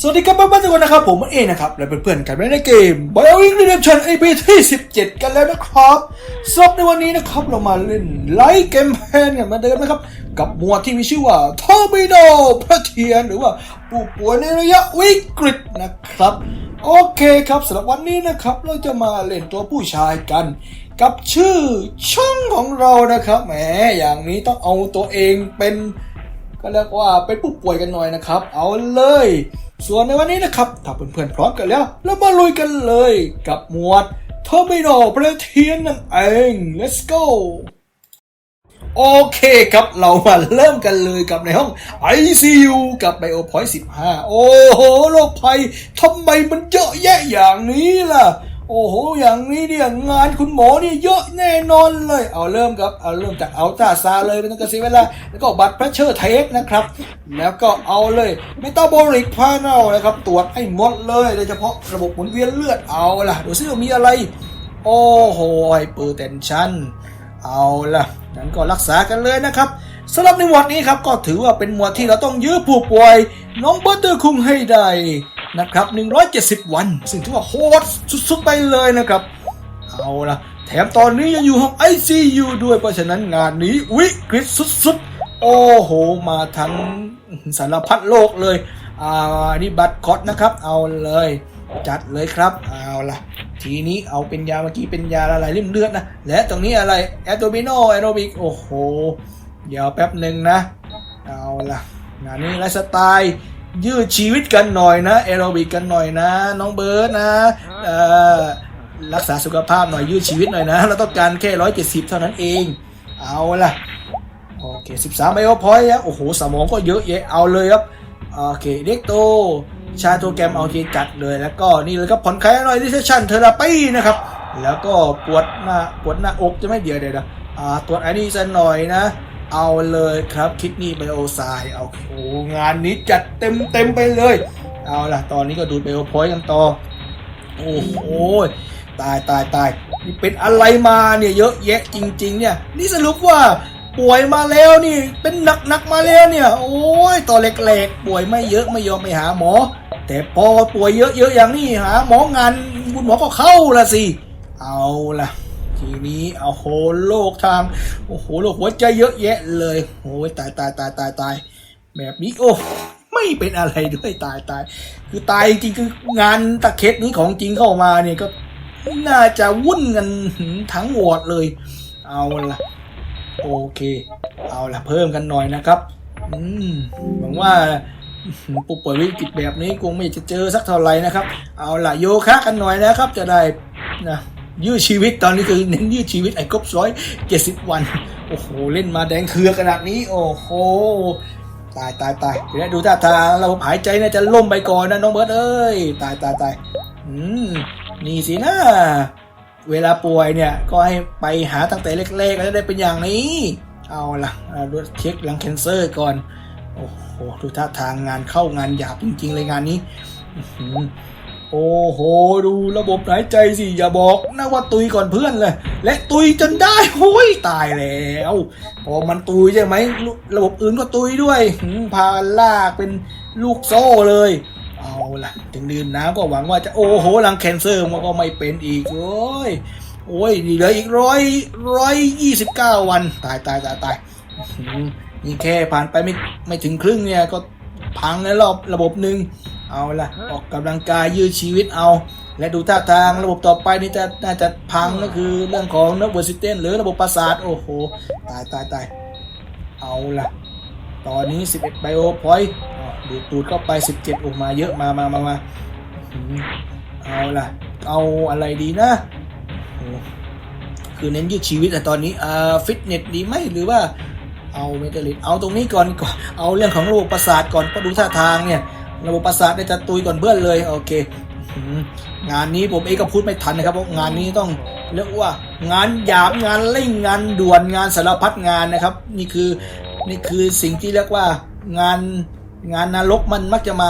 สวัสดีครับเพื่อนๆทุกคนนะครับผมเอนะครับและเพื่อนๆกันในเกม b i o i n g Redemption EP ที่ 17 กันแล้วนะครับสำหรับในวันนี้นะครับเรามาเล่นไลท์เกมแพนกันมือนเดิมนะครับ กับหมวดที่มีชื่อว่า Tornado พระเทียนหรือว่าผู้ป่วยในระยะวิกฤตนะครับ โอเคครับสำหรับวันนี้นะครับเราจะมาเล่นตัวผู้ชายกัน กับชื่อช่องของเรานะครับแหมอย่างนี้ต้องเอาตัวเองเป็นก็เรียกว่าเป็นผู้ป่วยกันหน่อยนะครับ เอาเลย ส่วนในวันนี้นะครับ ถ้าเพื่อนๆพร้อมกันแล้ว เรามาลุยกันเลยกับหมวดเทอร์มินอลประเทียนนั่นเอง let's go โอเคครับเรามาเริ่มกันเลยกับในห้อง ICU กับ Bio Point 15 โอ้โหโรคภัยทำไมมันเยอะแยะอย่างนี้ล่ะ โอ้โห อย่างนี้เนี่ยงานคุณหมอนี่เยอะแน่นอนเลย เอาเริ่มครับ เอาเริ่มจากเอาตาซาเลยไม่ต้องกระเสียเวลา แล้วก็บัตรเพรสเชอร์เทสนะครับ แล้วก็เอาเลยเมตาบอลิกพาเนลนะครับ ตรวจให้หมดเลยโดยเฉพาะระบบหมุนเวียนเลือดเอาล่ะดูซิว่ามีอะไร โอ้โหไฮเปอร์เทนชันเอาล่ะนั้นก็รักษากันเลยนะครับสำหรับในหมวดนี้ครับก็ถือว่าเป็นหมวดที่เราต้องยื้อผู้ป่วย น้องเบอร์เตอร์คุงให้ได้ นะครับ 170 วัน ซึ่งถือว่าโหดสุดๆไปเลยนะครับ เอาละแถมตอนนี้ยังอยู่ห้อง ICU ด้วยเพราะฉะนั้นงานนี้วิกฤตสุดๆ โอ้โห มาทั้งสารพัดโลกเลย อ่านี่บัตรคอร์ดนะครับ เอาเลยจัดเลยครับ เอาละทีนี้เอาเป็นยาเมื่อกี้เป็นยาละลายริ่มเลือดนะ และตรงนี้อะไรแอโตบิโนแอโรบิก โอ้โห เดี๋ยวแป๊บหนึ่งนะ เอาละงานนี้ไลฟ์สไตล์ ยืดชีวิตกันหน่อยนะแอโรบิกกันหน่อยนะ น้องเบิร์ดนะเอ่อรักษาสุขภาพหน่อยยืดชีวิตหน่อยนะ เราต้องการแค่ร้อยเจ็ดสิบเท่านั้นเอง เอาล่ะโอเคสิบสามไบโอพอยต์โอ้โหสมองก็เยอะแยะเอาเลยครับโอเคเด็กโตชาโตแกรมเอาเคจัดเลยแล้วก็นี่เลยครับผ่อนคลายหน่อยดิเซชันเทอราปีนะครับ แล้วก็ปวดหน้าปวดหน้าอกจะไม่เดียวเดี๋ยวนะอ่าตรวจไอ้นี่สักหน่อยนะ เอาเลยครับคิดนี่ไบโอไซเอาโอ้งานนี้จัดเต็มเต็มไปเลย เอาล่ะ ตอนนี้ก็ดูดไบโอพอยต์กันต่อ โอ้โหตายตายตายนี่เป็นอะไรมาเนี่ยเยอะแยะจริง ๆ เนี่ย นี่สรุปว่าป่วยมาแล้วนี่ เป็นหนักหนักๆมาแล้วเนี่ย โอ้ยตอนเล็กๆป่วยไม่เยอะไม่ยอมไปหาหมอ แต่พอป่วยเยอะๆอย่างนี้หาหมองานคุณหมอก็เข้าละสิ เอาล่ะ ทีนี้เอาโหโรคทาง โอ้โหโรคหัวใจเยอะแยะเลยโอ้ยตายตายตายตายตายแบบนี้โอ้ไม่เป็นอะไรด้วยตายตาย คือตายจริงคืองานตะเคสนี้ของจริงเข้ามาเนี่ยก็น่าจะวุ่นกันทั้งวอร์ดเลย เอาล่ะโอเค เอาล่ะเพิ่มกันหน่อยนะครับ อืมหวังว่าผู้ป่วยวิกฤตแบบนี้คงไม่จะเจอสักเท่าไหร่นะครับ เอาล่ะโยคะกันหน่อยนะครับ จะได้นะ ยืดชีวิตตอนนี้คือเน้นยืดชีวิตไอ้ครบร้อยเจ็ดสิบวัน โอ้โห เล่นมาแดงเคือขนาดนี้ โอ้โห ตายตายตายเดี๋ยวดูท่าทางเราหายใจน่าจะล่มไปก่อนนะน้องเบิร์ดเอ้ย ตายตายตายอืม นี่สินะ เวลาป่วยเนี่ย ก็ให้ไปหาตั้งแต่เล็กๆแล้วจะได้เป็นอย่างนี้ เอาล่ะเอาดูเช็คหลังแคนเซอร์ก่อน โอ้โห ดูท่าทางงานเข้างานหยาบจริง ๆ เลยงานนี้อื โอ้โห ดูระบบหายใจสิ อย่าบอกนะว่าตุยก่อนเพื่อนเลย และตุยจนได้โอ้ยตายแล้ว พอมันตุยใช่ไหม ระบบอื่นก็ตุยด้วยพาลากเป็นลูกโซ่เลย เอาล่ะ ถึงดื่มน้ำก็หวังว่าจะโอ้โหหลังแคนเซอร์มันก็ไม่เป็นอีก โอ้ย โอ้ยนี่เหลืออีกร้อยร้อยยี่สิบเก้าวัน ตายตายตายตายนี่แค่ผ่านไปไม่ไม่ถึงครึ่งเนี่ยก็พังแล้วรอบระบบหนึ่ง เอาละออกกำลังกายยืดชีวิตเอา และดูท่าทางระบบต่อไปนี่จะน่าจะพังก็คือเรื่องของนักเวอร์ซิเตนหรือระบบประสาท โอ้โห ตายตายตายเอาละตอนนี้ 11 ไบโอพอยต์ดูดตูดเข้าไป 17ออกมาเยอะมามามามาเอาล่ะ เอาอะไรดีนะ คือเน้นยืดชีวิตแต่ตอนนี้อ่าฟิตเนสดีไหมหรือว่าเอาเมตาลิตเอาตรงนี้ก่อนก่อน เอาเรื่องของระบบประสาทก่อนเพราะดูท่าทางเนี่ย ระบบประสาทเนี่ยจะตุยก่อนเพื่อนเลยโอเคงานนี้ผมเองก็พูดไม่ทันนะครับเพราะงานนี้ต้องเรียกว่างานหยาบงานเร่งงานด่วนงานสารพัดงานนะครับ นี่คือนี่คือสิ่งที่เรียกว่างานงานนรกมันมักจะมา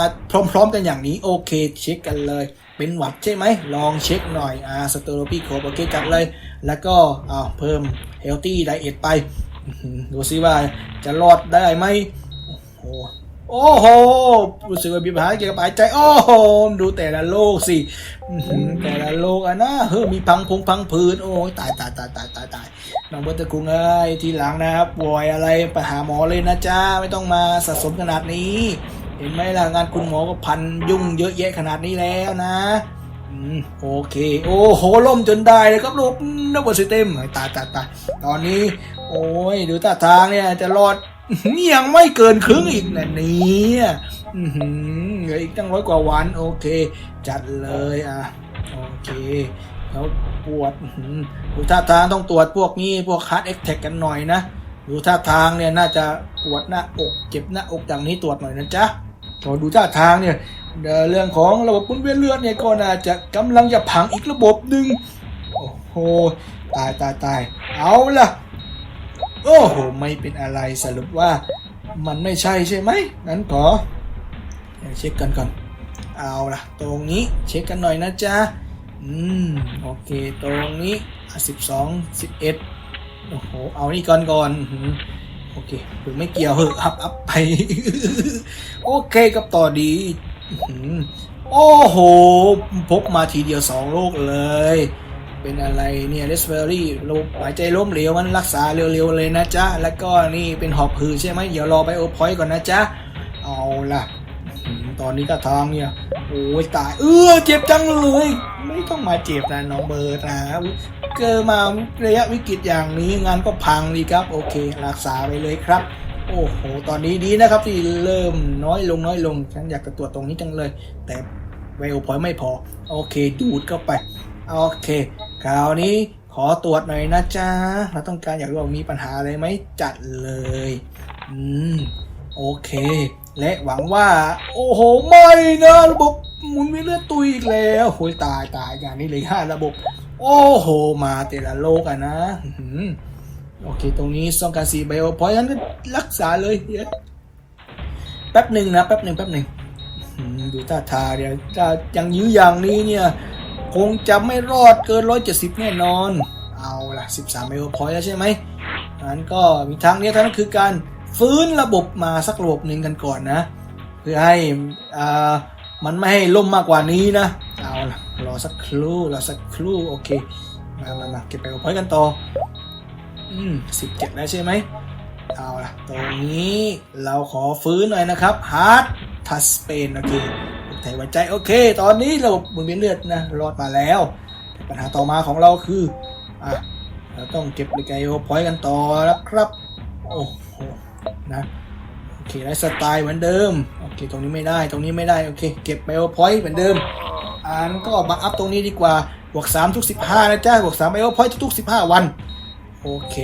พร้อม ๆ กันอย่างนี้โอเค เช็คกันเลย เป็นหวัดใช่ไหม ลองเช็คหน่อยอ่าสเตอโรปีโคโอเคจัดเลย แล้วก็อ่าเพิ่มเฮลตี้ไดเอทไป ดูซิว่าจะรอดได้ไหมโอ้ โอ้โหรู้สึกว่ามีปัญหาเกี่ยวกับหายใจ โอ้โห ดูแต่ละโลกสิแต่ละโลกอะนะเฮ้ยมีพังพงพังผืดโอ้ยตายตายตายตายตายตายน้องเบิร์ตะกุงเอ้ยทีหลังนะครับป่วยอะไรไปหาหมอเลยนะจ้าไม่ต้องมาสะสมขนาดนี้ เห็นไหมล่ะงานคุณหมอก็พันยุ่งเยอะแยะขนาดนี้แล้วนะโอเค โอ้โหล่มจนได้เลยครับลูกนักบอลซิเต็มตายตายตายตอนนี้ โอ้ยดูท่าทางเนี่ยจะรอด ยังไม่เกินครึ่งอีกนะเนี่ยเหลืออีกตั้งร้อยกว่าวัน โอเค จัดเลยอะ โอเค แล้วปวดดูท่าทางต้องตรวจพวกนี้ พวกคัดเอ็กแท็กกันหน่อยนะ ดูท่าทางเนี่ยน่าจะปวดหน้าอก เจ็บหน้าอกอย่างนี้ตรวจหน่อยนะจ๊ะพอดูท่าทางเนี่ยเรื่องของระบบหมุนเวียนเลือดเนี่ยก็น่าจะกำลังจะพังอีกระบบหนึ่งโอ้โห ตายตายตาย เอาล่ะ โอ้โห ไม่เป็นอะไรสรุปว่ามันไม่ใช่ใช่ไหมงั้นขอเช็คกันก่อน เอาล่ะ ตรงนี้เช็คกันหน่อยนะจ๊ะ อืม โอเค ตรงนี้สิบสองสิบเอ็ดโอ้โห เอานี่ก่อนก่อนโอเคหรือไม่เกี่ยวเหอะอัพอัพไป โอเคกับต่อดี โอ้โห พกมาทีเดียวสองโรคเลย เป็นอะไรเนี่ยเรสเ i อรี่ระบบหายใจล้มเหลวมันรักษาเร็วๆเลยนะจ๊ะ แล้วก็นี่เป็นหอบหืดใช่ไหมเดี๋ยวรอไปโอพอยต์ก่อนนะจ๊ะ เอาล่ะ ตอนนี้ก็ทางเนี่ย โอ้ยตาย เออเจ็บจังเลย ไม่ต้องมาเจ็บนะน้องเบิร์ดนะเกิดมาระยะวิกฤตอย่างนี้งานก็พังดีครับ โอเค รักษาไปเลยครับโอ้โห ตอนนี้ดีนะครับที่เริ่มน้อยลงน้อยลง ฉันอยากจะตรวจตรงนี้จังเลย แต่ไวโอพอยไม่พอ โอเค ดูดเข้าไป โอเค คราวนี้ขอตรวจหน่อยนะจ๊ะเราต้องการอยากรู้ว่ามีปัญหาอะไรไหมจัดเลย อืม โอเค และหวังว่า โอ้โห ไม่นะระบบหมุนเวียนเลือดตุยอีกแล้วโอ้ยตายตายอย่างนี้เลยห้าระบบ โอ้โห มาแต่ละโลกอะนะอื้อหือโอเค ตรงนี้ต้องการสีไบโอพอยนั้นก็รักษาเลยเยแป๊บหนึ่งนะแป๊บหนึ่งแป๊บหนึ่งดูท่าทางเดี๋ยวถ้ายังยื้ออย่างนี้เนี่ย คงจะไม่รอดเกินร้อยเจ็ดสิบแน่นอน เอาล่ะสิบสามไบโอพอยต์แล้วใช่ไหมงั้นก็มีทางเนี้ยท่านั้นคือการฟื้นระบบมาสักระบบหนึ่งกันก่อนนะ เพื่อให้อ่ามันไม่ให้ล่มมากกว่านี้นะ เอาล่ะ รอสักครู่รอสักครู่โอเค มามามาเก็บไปเอาพอยต์กันต่อ อืมสิบเจ็ดแล้วใช่ไหมเอาล่ะ ตรงนี้เราขอฟื้นหน่อยนะครับฮาร์ดทัสเปนโอเค ไทยหัวใจโอเค ตอนนี้ระบบหมุนเวียนเลือดนะรอดมาแล้ว ปัญหาต่อมาของเราคืออะเราต้องเก็บลกไอโอพอยต์กันต่อแล้วครับโอ้โหนะโอเคไลฟ์สไตล์เหมือนเดิมโอเคตรงนี้ไม่ได้ตรงนี้ไม่ได้โอเคเก็บไบโอพอยต์เหมือนเดิมอ่านก็มาอัพตรงนี้ดีกว่าบวก3ทุก 15 นะจ๊ะบวก3ไบโอพอยต์ทุก 15 วัน โอเค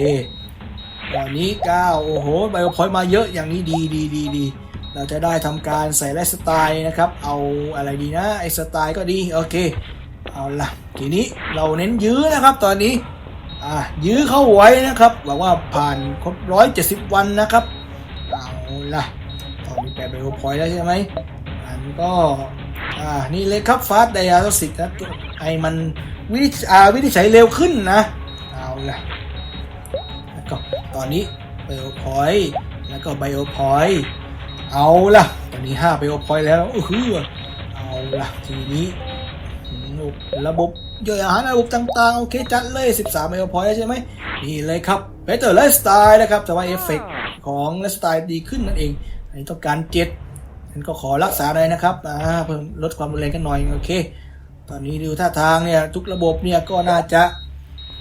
วันนี้ 9 โอ้โหไบโอพอยต์มาเยอะอย่างนี้ดีดีดีดี เราจะได้ทำการใส่ไลฟ์สไตล์นะครับ เอาอะไรดีนะไอสไตล์ก็ดีโอเคเอาละทีนี้เราเน้นยื้อนะครับตอนนี้อ่ายื้อเข้าไว้นะครับหวังว่าผ่านครบร้อยเจ็ดสิบวันนะครับเอาละตอนนี้แปดไบโอพอยต์แล้วใช่ไหมอันก็อ่านี่เลยครับฟาสไดอาร์สิกนะไอมันวินิจอ่าวินิจฉัยเร็วขึ้นนะเอาละแล้วก็ตอนนี้ไบโอพอยต์แล้วก็ไบโอพอยต์ เอาล่ะตอนนี้ห้าไบโอพอยต์แล้วอื้ออเอาล่ะทีนี้ระบบย่อยอาหารระบบต่างๆ โอเค จัดเลย 13ไบโอพอยต์ใช่ไหมนี่เลยครับเ e เตอร์ไลฟ์สไตล์นะครับแต่ว่าเอฟเฟกของไลฟ์สไตล์ดีขึ้นนั่นเอง อันนี้ต้องการเจ็ดฉันก็ขอรักษาเลยนะครับอ่าเพิ่มลดความรุนแรงกันหน่อย โอเค ตอนนี้ดูท่าทางเนี่ย ทุกระบบเนี่ย ก็น่าจะ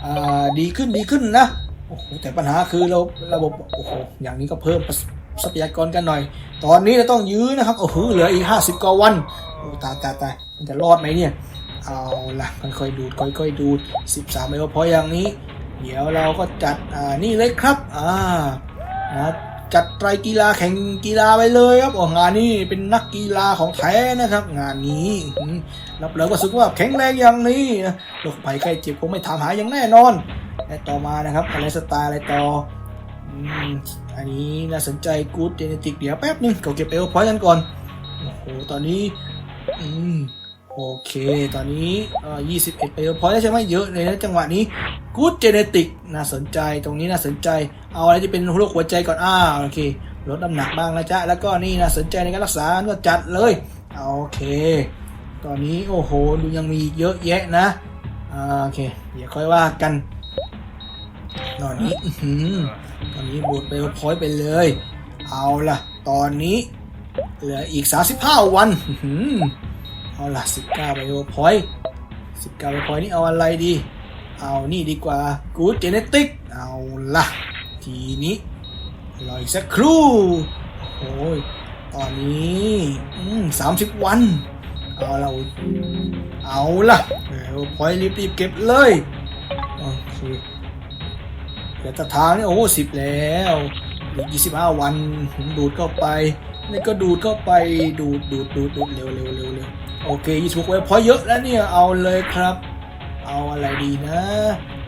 อ่าดีขึ้นดีขึ้นนะโอ้โหแต่ปัญหาคือเราระบบโอ้โหอย่างนี้ก็เพิ่ม ทรัพยากรกันหน่อย ตอนนี้เราต้องยื้อนะครับโอ้โหเหลืออีก 50กว่าวันโอ้ตายตายตายมันจะรอดไหมเนี่ย เอาล่ะค่อยๆดูดค่อยๆดูด13ไมโครพออย่างนี้ เดี๋ยวเราก็จัดอ่านี่เลยครับอ่านะจัดไตรกีฬาแข่งกีฬาไปเลยครับโอ้งานนี้เป็นนักกีฬาของแท้นะครับ งานนี้รับรองว่าสุขภาพแข็งแรงอย่างนี้โรคภัยไข้เจ็บคงไม่ถามหาอย่างแน่นอนและต่อมานะครับอะไรสไตล์อะไรต่อ อันนี้น่าสนใจกูดเจเนติกเดี๋ยวแป๊บนึงเขาเก็บเอลพอยต์กันก่อน โอ้โห ตอนนี้อืมโอเค ตอนนี้เอ่อ21เอลพอยต์แล้วใช่ไหมเยอะเลยนะจังหวะนี้กูดเจเนติกน่าสนใจตรงนี้น่าสนใจ เอาอะไรที่เป็นโรคหัวใจก่อนอ้าโอเค ลดน้ำหนักบ้างนะจ๊ะ แล้วก็นี่นะสนใจในการรักษาก็จัดเลย โอเค ตอนนี้โอ้โหดูยังมีเยอะแยะนะอ่าโอเค เดี๋ยวค่อยว่ากันตอนนี้ อนนี้บูดไปพอยไปเลย เอาล่ะ ตอนนี้ เหลืออีก 35 วันเอาล่ะ 19ไปพอยต์19ไปพอยนี่เอาอะไรดี เอานี่ดีกว่า Good Genetic เอาล่ะ ทีนี้รออีกสักครู่โอ้ยตอนนี้สามสิบวัน เอาเราเอาล่ะเออพอยรีบๆเก็บเลยโอเค เดี๋ยวตะทางนี่โอ้สิบแล้วเหลือยี่สิบห้าวันผมดูดเข้าไปนี่ก็ดูดเข้าไปดูดดูดดูดดูดเร็วเร็วเร็วเร็วโอเคยี่สิบหกเว็บพอเยอะแล้วเนี่ยเอาเลยครับ เอาอะไรดีนะ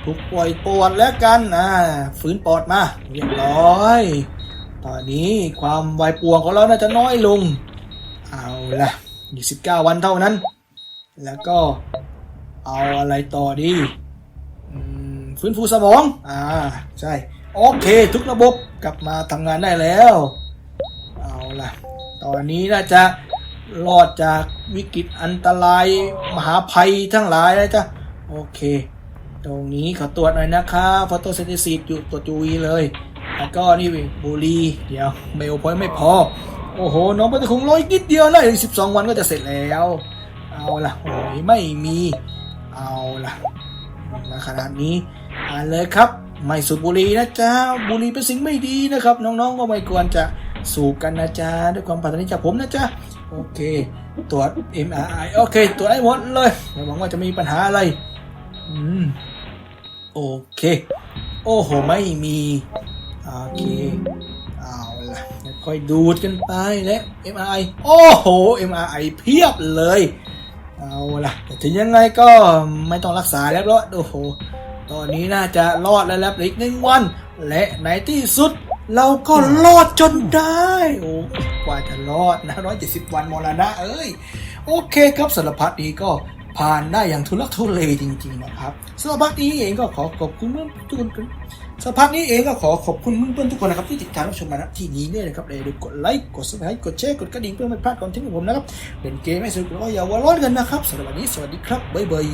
ถูกปล่อยปอดแล้วกันอ่าฟื้นปอดมาเรียบร้อย ตอนนี้ความวายป่วงของเราน่าจะน้อยลง เอาละ29วันเท่านั้น แล้วก็เอาอะไรต่อดี ฟื้นฟูสมอง อ่า ใช่ โอเค ทุกระบบกลับมาทำงานได้แล้ว เอาล่ะ ตอนนี้น่าจะรอดจากวิกฤตอันตรายมหาภัยทั้งหลายนะจ๊ะโอเค ตรงนี้ขอตรวจหน่อยนะครับฟอโตเซนติซีอยู่ตรวจจูวีเลย แล้วก็นี่บุรี เดี๋ยวเบลพอยไม่พอ โอ้โห น้องมันจะคงร้อยนิดเดียวนะอีกสิบสองวันก็จะเสร็จแล้ว เอาล่ะโอ้ยไม่มี เอาล่ะมาขนาดนี้ อ่านเลยครับ ไม่สูบบุหรี่นะจ๊ะบุหรี่เป็นสิ่งไม่ดีนะครับ น้องๆก็ไม่ควรจะสูบกันนะจ๊ะด้วยความปรารถนาจากผมนะจ๊ะโอเค ตรวจ MRI โอเค ตรวจให้หมดเลยไม่หวังว่าจะมีปัญหาอะไรอืมโอเค โอ้โห ไม่มีโอเคเอาล่ะค่อยดูดกันไปและ MRI โอ้โห MRI เพียบเลย เอาล่ะแต่ถึงยังไงก็ไม่ต้องรักษาแล้วเพราะโอ้โห ตอนนี้น่าจะรอดแล้วแล้วอีกหนึ่งวัน และในที่สุด เราก็รอดจนได้ โอ้กว่าจะรอดนะร้อยเจ็ดสิบวันมรณะเอ้ย โอเคครับสารพัดนี้ก็ผ่านได้อย่างทุลักทุเลจริงๆนะครับสารพัดนี้เองก็ขอขอบคุณเพื่อนทุกคนสารพัดนี้เองก็ขอขอบคุณเพื่อนๆทุกคนนะครับที่ติดตามรับชมมาณที่นี้เนี่ยนะครับอย่าลืมกดไลค์กดซับสไครต์กดแชร์กดกระดิ่งเพื่อไม่พลาดคอนเทนต์ของผมนะครับเล่นเกมให้สนุกแล้วก็อย่าหัวร้อนกันนะครับสำหรับวันนี้สวัสดีครับบ๊ายบาย